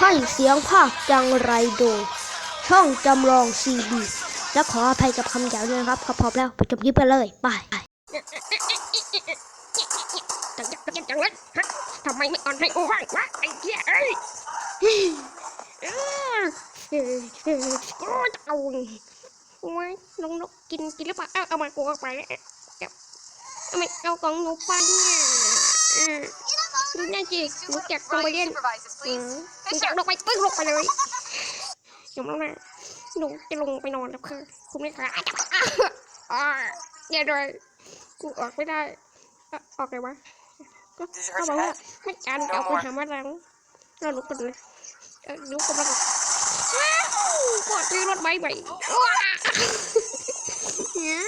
ให้เสียงภาคจังไรโดย ช่องจำลองซีบีและขออภัยกับคำหยาบด้วยนะครับขอพร้อมแล้วไปจบยิปกันเลยไปจังจังจังจังเลยทำไมไม่อ่อนให้กูบ้างวะไอ้เหี้ยเอ้ยกูจะเอาไว้น้องนกกินกินหรือเปล่าเอามากูเอาไปเก็บเอาไม่เอาของหนูไปเนี่ย ดูน่าจิกหนูแกะลงไปเล่น supervises, อื please. มหนูจะลงไปปึ้งลงไปเลยจมแล้วนะหนูจะลงไปนอนแล้วค่ะคุณไม่กล้าอ่าเนี่ยเลยกูออกไม่ได้อะออกไงวะก็ Did you เขา hurt บอก your ว่า head? ไม่การจะเอาไปหามาล้างเราลุกกันเลยเออลุกกันมาก่อนว้าวกดซื้อรถใบใหม่ว้าเนี่ย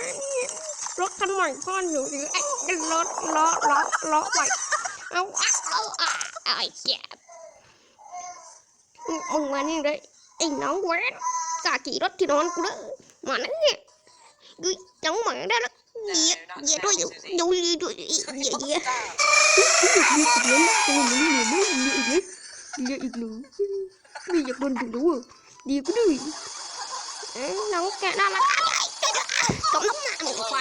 รถคันใหม่พ่อหนูซื้อไอ้รถล้อล้อล้อใหม่เอา เอาเอาเอาไอ้เจ็บมึงมานี่เลยไอ้น้องเว้นกาขี่รถที่นอนกูเลยมาเนี่ยกูจังหวะได้แล้วเยียเยียด้วยอยู่ดูดีด้วยเยียเยียเรียอีกหนึ่งไม่อยากโดนดุแล้ดีก็ดีเอ้ยน้องแกน่ารักตบน้ำหนักหนึ่งไฟ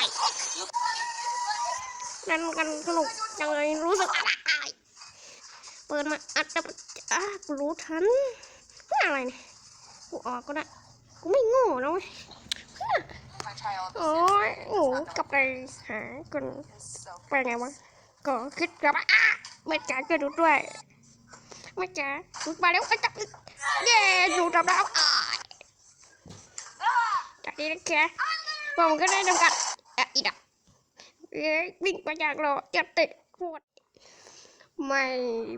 เล่นกันสนุกจังเลยรู้สึกอะไร เปิดมาอัดจะอะกูรู้ทันเพื่ออะไรเนี่ยกูออกก็ได้กูไม่โง่นะเว้ยโอ้ยหนูกลับไปหาคนไปไงวะก็คิดกลับมาอะแม่จ๋าช่วยดูด้วยแม่จ๋าดูมาแล้วไอ้จับเย้ดูทำแล้วอะจากนี้นะแกผมก็ได้จำกัดอะอีดับเอ้ยวิ่งไปจากรอจะติดขวด ไม่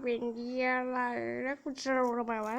เป็นเยี่ยอะไรแล้วคุณจะรู้ทำไมวะ